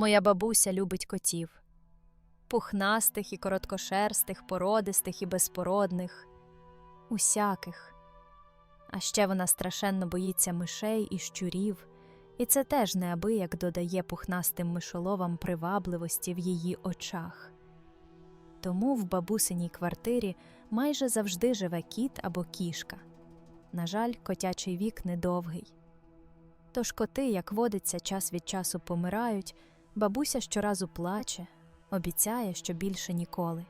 Моя бабуся любить котів пухнастих і короткошерстих, породистих і безпородних, усяких. А ще вона страшенно боїться мишей і щурів, і це теж неабияк додає пухнастим мишоловам привабливості в її очах. Тому в бабусиній квартирі майже завжди живе кіт або кішка. На жаль, котячий вік недовгий. Тож коти, як водиться, час від часу помирають, бабуся щоразу плаче, обіцяє, що більше ніколи.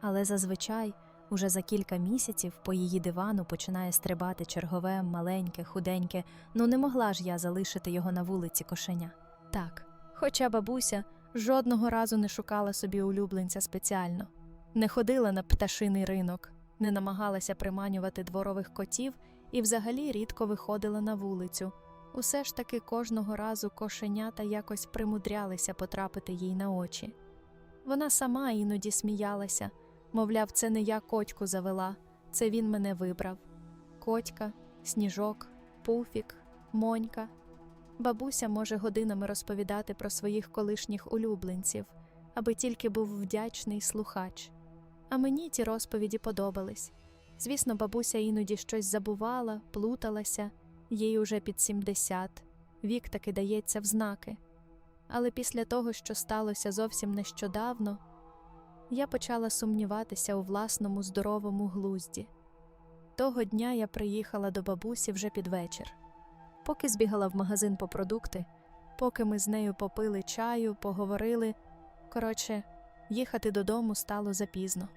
Але зазвичай, уже за кілька місяців по її дивану починає стрибати чергове, маленьке, худеньке, ну не могла ж я залишити його на вулиці кошеня. Так, хоча бабуся жодного разу не шукала собі улюбленця спеціально, не ходила на пташиний ринок, не намагалася приманювати дворових котів і взагалі рідко виходила на вулицю. Усе ж таки кожного разу кошенята якось примудрялися потрапити їй на очі. Вона сама іноді сміялася, мовляв, це не я котьку завела, це він мене вибрав. Котька, сніжок, пуфік, монька. Бабуся може годинами розповідати про своїх колишніх улюбленців, аби тільки був вдячний слухач. А мені ті розповіді подобались. Звісно, бабуся іноді щось забувала, плуталася, їй уже під 70, вік таки дається в знаки. Але після того, що сталося зовсім нещодавно, я почала сумніватися у власному здоровому глузді. Того дня я приїхала до бабусі вже під вечір. Поки збігала в магазин по продукти, поки ми з нею попили чаю, поговорили. Коротше, їхати додому стало запізно.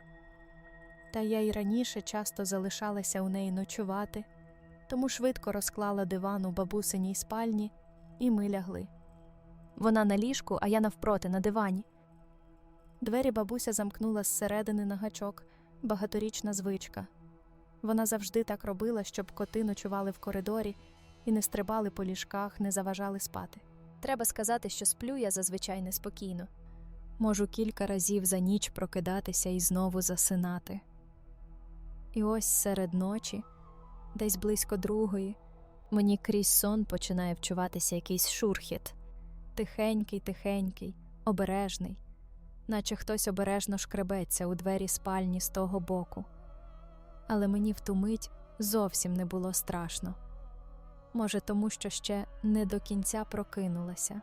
Та я й раніше часто залишалася у неї ночувати, тому швидко розклала диван у бабусиній спальні, і ми лягли. Вона на ліжку, а я навпроти на дивані. Двері бабуся замкнула зсередини на гачок, багаторічна звичка. Вона завжди так робила, щоб коти ночували в коридорі і не стрибали по ліжках, не заважали спати. Треба сказати, що сплю я зазвичай неспокійно. Можу кілька разів за ніч прокидатися і знову засинати. І ось серед ночі, десь близько другої, мені крізь сон починає вчуватися якийсь шурхіт тихенький, тихенький, обережний, наче хтось обережно шкребеться у двері спальні з того боку. Але мені в ту мить зовсім не було страшно. Може, тому що ще не до кінця прокинулася.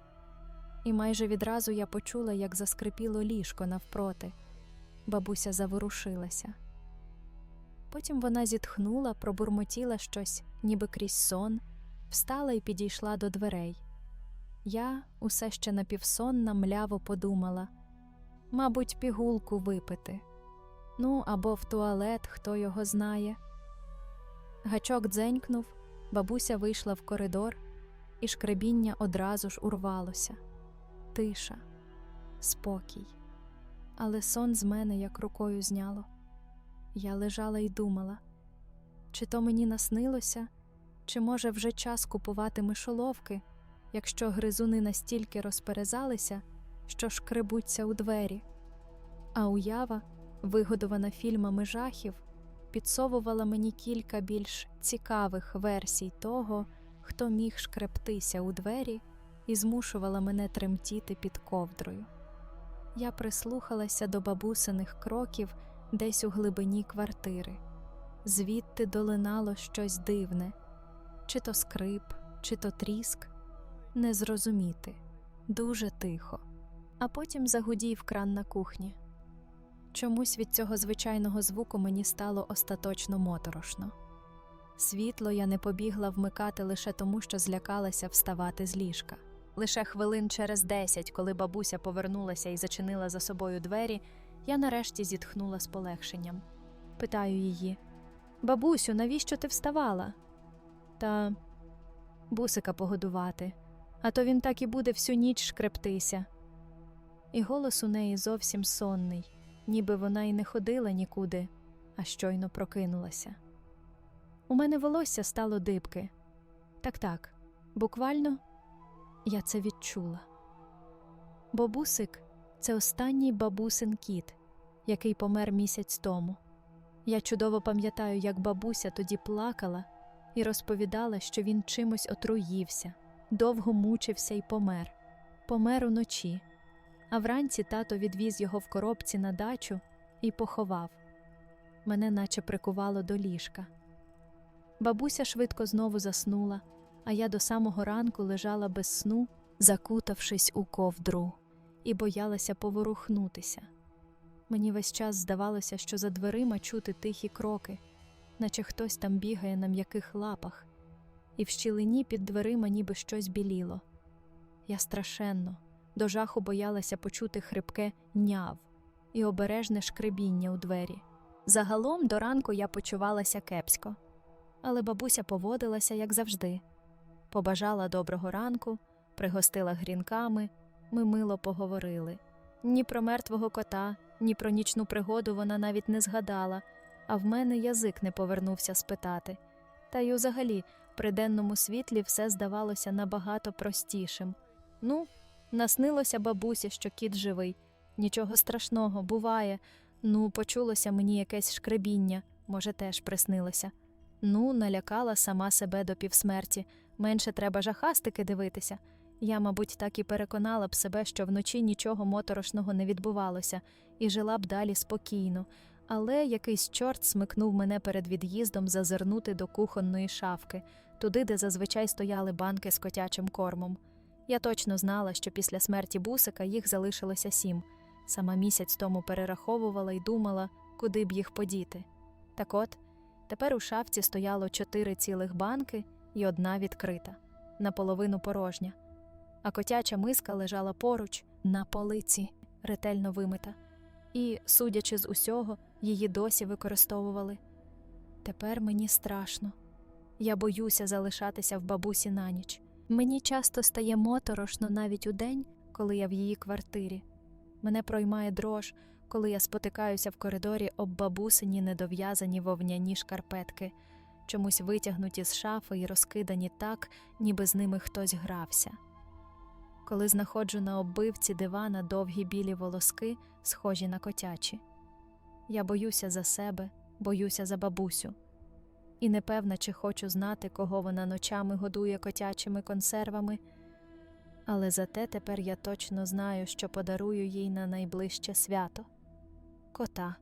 І майже відразу я почула, як заскрипіло ліжко навпроти. Бабуся заворушилася. Потім вона зітхнула, пробурмотіла щось, ніби крізь сон, встала і підійшла до дверей. Я, усе ще напівсонна, мляво подумала мабуть, пігулку випити. Ну, або в туалет, хто його знає. Гачок дзенькнув, бабуся вийшла в коридор, і шкребіння одразу ж урвалося. Тиша, спокій. Але сон з мене як рукою зняло. Я лежала і думала, чи то мені наснилося, чи може вже час купувати мишоловки якщо гризуни настільки розперезалися, що шкребуться у двері. А уява, вигодована фільмами жахів, підсовувала мені кілька більш цікавих версій того, хто міг шкребтися у двері і змушувала мене тремтіти під ковдрою. Я прислухалася до бабусиних кроків десь у глибині квартири, звідти долинало щось дивне, чи то скрип, чи то тріск не зрозуміти дуже тихо, а потім загудів кран на кухні. Чомусь від цього звичайного звуку мені стало остаточно моторошно. Світло я не побігла вмикати лише тому, що злякалася вставати з ліжка. Лише хвилин через десять, коли бабуся повернулася і зачинила за собою двері, я нарешті зітхнула з полегшенням. Питаю її: Бабусю, навіщо ти вставала? Та бусика погодувати а то він так і буде всю ніч шкрептися. І голос у неї зовсім сонний, ніби вона й не ходила нікуди, а щойно прокинулася. У мене волосся стало дибки. Так так, буквально я це відчула. Бабусик це останній бабусин кіт, який помер місяць тому. Я чудово пам'ятаю, як бабуся тоді плакала і розповідала, що він чимось отруївся довго мучився і помер. помер уночі, а вранці тато відвіз його в коробці на дачу і поховав. Мене наче прикувало до ліжка. Бабуся швидко знову заснула, а я до самого ранку лежала без сну, закутавшись у ковдру, і боялася поворухнутися. Мені весь час здавалося, що за дверима чути тихі кроки, наче хтось там бігає на м'яких лапах, і в щілині під дверима ніби щось біліло. Я страшенно, до жаху боялася почути хрипке няв і обережне шкребіння у двері. Загалом до ранку я почувалася кепсько, але бабуся поводилася, як завжди. Побажала доброго ранку, пригостила грінками, ми мило поговорили. Ні про мертвого кота, ні про нічну пригоду вона навіть не згадала, а в мене язик не повернувся спитати. Та й взагалі при денному світлі все здавалося набагато простішим. Ну, наснилося бабусі, що кіт живий. Нічого страшного, буває. Ну, почулося мені якесь шкребіння, може, теж приснилося. Ну, налякала сама себе до півсмерті. Менше треба жахастики дивитися. Я, мабуть, так і переконала б себе, що вночі нічого моторошного не відбувалося, і жила б далі спокійно. Але якийсь чорт смикнув мене перед від'їздом зазирнути до кухонної шафки, туди, де зазвичай стояли банки з котячим кормом. Я точно знала, що після смерті бусика їх залишилося сім. Сама місяць тому перераховувала і думала, куди б їх подіти. Так от, тепер у шафці стояло чотири цілих банки і одна відкрита, наполовину порожня, а котяча миска лежала поруч на полиці, ретельно вимита, і, судячи з усього, її досі використовували. Тепер мені страшно. Я боюся залишатися в бабусі на ніч. Мені часто стає моторошно навіть у день, коли я в її квартирі. Мене проймає дрож, коли я спотикаюся в коридорі об бабусині недов'язані вовняні шкарпетки, чомусь витягнуті з шафи і розкидані так, ніби з ними хтось грався. Коли знаходжу на оббивці дивана довгі білі волоски, схожі на котячі. Я боюся за себе, боюся за бабусю. І не певна, чи хочу знати, кого вона ночами годує котячими консервами. Але зате тепер я точно знаю, що подарую їй на найближче свято кота.